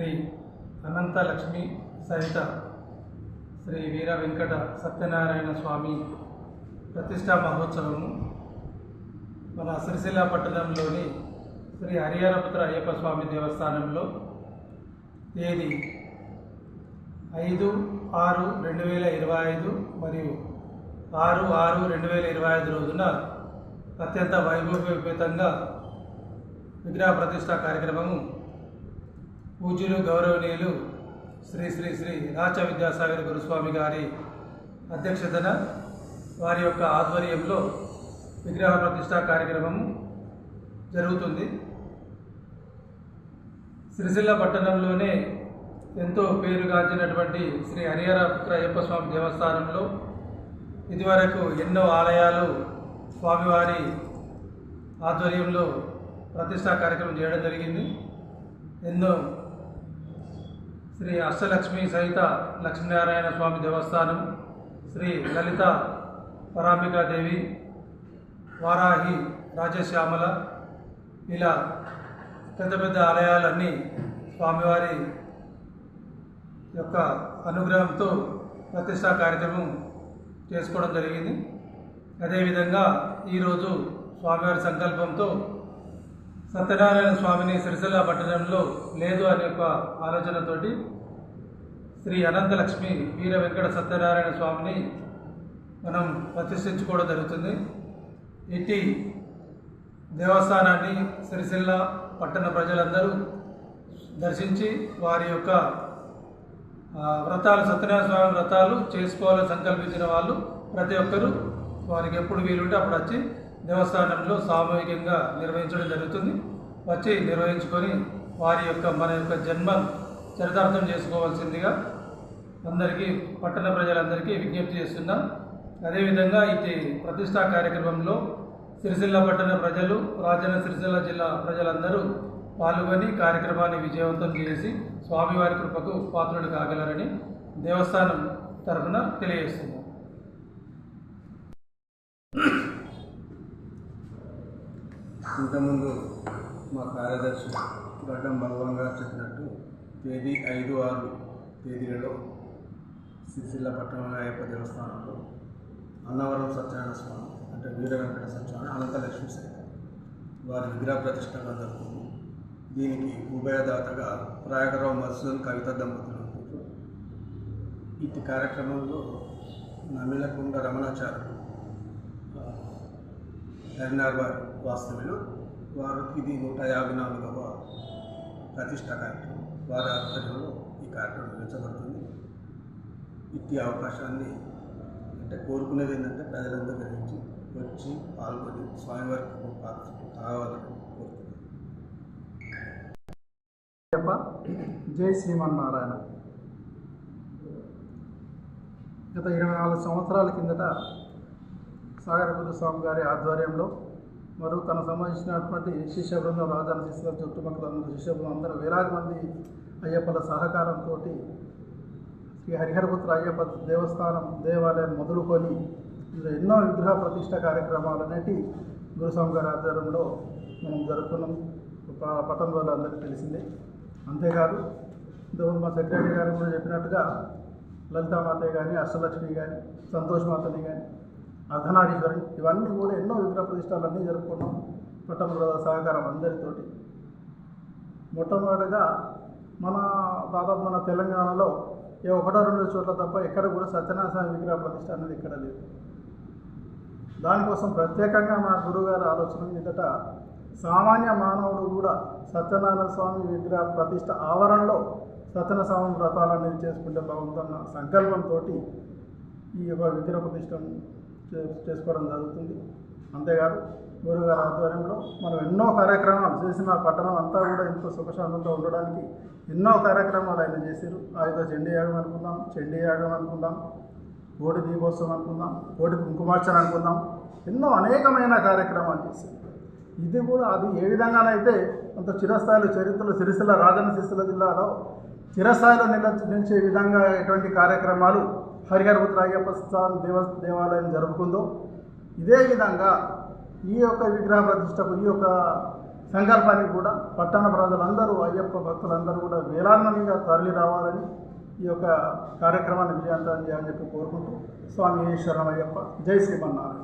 శ్రీ అనంత లక్ష్మి సహిత శ్రీ వీర వెంకట సత్యనారాయణ స్వామి ప్రతిష్టా మహోత్సవము మన సిరిసిల్ల పట్టణంలోని శ్రీ హరిహరపుత్ర అయ్యప్ప స్వామి దేవస్థానంలో తేదీ ఐదు ఆరు రెండు వేల ఇరవై ఐదు మరియు ఆరు ఆరు రెండు వేల ఇరవై ఐదు రోజున అత్యంత వైభవపేతంగా విగ్రహ ప్రతిష్ట కార్యక్రమము పూజ్యులు గౌరవనీయులు శ్రీ శ్రీ శ్రీ రాచ విద్యాసాగర్ గురుస్వామి గారి అధ్యక్షతన వారి యొక్క ఆధ్వర్యంలో విగ్రహ ప్రతిష్ట కార్యక్రమము జరుగుతుంది. సిరిసిల్ల పట్టణంలోనే ఎంతో పేరుగాంచినటువంటి శ్రీ హరిహరపుత్ర అయ్యప్ప స్వామి దేవస్థానంలో ఇదివరకు ఎన్నో ఆలయాలు స్వామివారి ఆధ్వర్యంలో ప్రతిష్టా కార్యక్రమం చేయడం జరిగింది. ఎన్నో శ్రీ అష్టలక్ష్మి సహిత లక్ష్మీనారాయణ స్వామి దేవస్థానం శ్రీ లలిత పరాంబికాదేవి వారాహి రాజశ్యామల ఇలా పెద్ద పెద్ద ఆలయాలన్నీ స్వామివారి యొక్క అనుగ్రహంతో ప్రతిష్టా కార్యక్రమం చేసుకోవడం జరిగింది. అదేవిధంగా ఈరోజు స్వామివారి సంకల్పంతో సత్యనారాయణ స్వామిని సిరిసిల్ల పట్టణంలో లేదు అనే ఒక ఆలోచనతోటి శ్రీ అనంతలక్ష్మి వీర వెంకట సత్యనారాయణ స్వామిని మనం ప్రతిష్ఠించుకోవడం జరుగుతుంది. ఇట్టి దేవస్థానాన్ని సిరిసిల్ల పట్టణ ప్రజలందరూ దర్శించి వారి యొక్క వ్రతాలు సత్యనారాయణ స్వామి వ్రతాలు చేసుకోవాలని సంకల్పించిన వాళ్ళు ప్రతి ఒక్కరూ వారికి ఎప్పుడు వీలుంటే అప్పుడు వచ్చి దేవస్థానంలో సామూహికంగా నిర్వహించడం జరుగుతుంది. వచ్చి నిర్వహించుకొని వారి యొక్క మన యొక్క జన్మ చరితార్థం చేసుకోవాల్సిందిగా అందరికీ పట్టణ ప్రజలందరికీ విజ్ఞప్తి చేస్తున్నాం. అదేవిధంగా ఇది ప్రతిష్టా కార్యక్రమంలో సిరిసిల్ల పట్టణ ప్రజలు రాజన్న సిరిసిల్ల జిల్లా ప్రజలందరూ పాల్గొని కార్యక్రమాన్ని విజయవంతం చేసి స్వామివారి కృపకు పాత్రుడు కాగలరని దేవస్థానం తరఫున తెలియజేస్తున్నాం. ఇంతకుముందు మా కార్యదర్శి గడ్డం భగవాన్ గారు చెప్పినట్టు తేదీ ఐదు ఆరు తేదీలలో సిరిసిల్ల పట్టణంలో అయ్యప్ప దేవస్థానంలో అన్నవరం సత్యనారాయణ స్వామి అంటే వీర వెంకట సత్యనారాయణ అనంతలక్ష్మి సహిత వారి విగ్రహ ప్రతిష్టగా జరుగుతుంది. దీనికి ఉభయదాతగా ప్రయాగరావు మధుసూదన్ కవిత దంపతులు ఇటు కార్యక్రమంలో నమిలకుండ రమణాచార్యులు ఎన్ఆర్ వారి వాస్తవ్యులు. వారు ఇది నూట యాభై నాలుగవ ప్రతిష్ట కార్యక్రమం. వారి ఆధ్వర్యంలో ఈ కార్యక్రమం నిర్వహించబడుతుంది. ఇట్టి అవకాశాన్ని అంటే కోరుకునేది ఏంటంటే ప్రజలందరూ గ్రహించి వచ్చి పాల్గొని స్వామివారికి పాత్ర కావాలని కోరుతున్నాను జై శ్రీమన్నారాయణ. గత ఇరవై నాలుగు సంవత్సరాల కిందట సాగరపుర స్వామి గారి ఆధ్వర్యంలో మరియు తన సంబంధించినటువంటి శిష్య బృందం రాజాన శిష్యుల చుట్టుపక్కల శిష్య బృందం అందరూ వేలాది మంది అయ్యప్పల సహకారంతో శ్రీ హరిహరపుత్ర అయ్యప్ప దేవస్థానం దేవాలయం మొదలుకొని ఇందులో ఎన్నో విగ్రహ ప్రతిష్ట కార్యక్రమాలు అనేటి గురుస్వామి గారి ఆధ్వర్యంలో మనం జరుపుకున్నాం. ప- పట్టణంలో అందరికీ తెలిసిందే. అంతేకాదు ఇంతకుముందు మా సెక్రటరీ గారు కూడా చెప్పినట్టుగా లలితామాతయ్య కానీ అష్టలక్ష్మి కానీ సంతోష్ మాతని కానీ అర్ధనారీశ్వరుని ఇవన్నీ కూడా ఎన్నో విగ్రహ ప్రతిష్టాలు అన్నీ జరుపుకున్నాం పట్టణంలో సహకారం అందరితోటి. మొట్టమొదటిగా మన దాదాపు మన తెలంగాణలో ఏ ఒకటో రెండు చోట్ల తప్ప ఎక్కడ కూడా సత్యనారాయణ స్వామి విగ్రహ ప్రతిష్ట అనేది ఎక్కడ లేదు. దానికోసం ప్రత్యేకంగా మా గురుగారి ఆలోచన మీదట సామాన్య మానవుడు కూడా సత్యనారాయణ స్వామి విగ్రహ ప్రతిష్ట ఆవరణలో సత్యనారాయణ స్వామి వ్రతాలు అనేది చేసుకుంటే బాగుందన్న సంకల్పంతో ఈ యొక్క విగ్రహ ప్రతిష్టను చేసుకోవడం జరుగుతుంది. అంతేకాదు గురుగారి ఆధ్వర్యంలో మనం ఎన్నో కార్యక్రమాలు చేసిన పట్టణం అంతా కూడా ఎంతో సుఖశాంతంతో ఉండడానికి ఎన్నో కార్యక్రమాలు ఆయన చేశారు. ఆయుధ చండీ యాగం అనుకుందాం చండీ యాగం అనుకుందాం కోటి దీపోత్సవం అనుకుందాం కోటి కుంకుమార్చన అనుకుందాం. ఎన్నో అనేకమైన కార్యక్రమాలు చేశారు. ఇది కూడా అది ఏ విధంగానైతే అంత చిరస్థాయిలో చరిత్రలో సిరిసిల్ల రాజన్న సిరిసిల్ల జిల్లాలో చిరస్థాయిలో నిలిచే విధంగా ఎటువంటి కార్యక్రమాలు హరిహరపుత్ర అయ్యప్ప స్వామి దేవ దేవాలయం జరుపుకుందో ఇదే విధంగా ఈ యొక్క విగ్రహ ప్రతిష్టకు ఈ యొక్క సంకల్పానికి కూడా పట్టణ ప్రజలందరూ అయ్యప్ప భక్తులందరూ కూడా వేలాంగంగా తరలి రావాలని ఈ యొక్క కార్యక్రమాన్ని విజయవంతం చేయాలని చెప్పి కోరుకుంటూ స్వామి ఈశ్వరం అయ్యప్ప జై శ్రీమన్నారాయణ.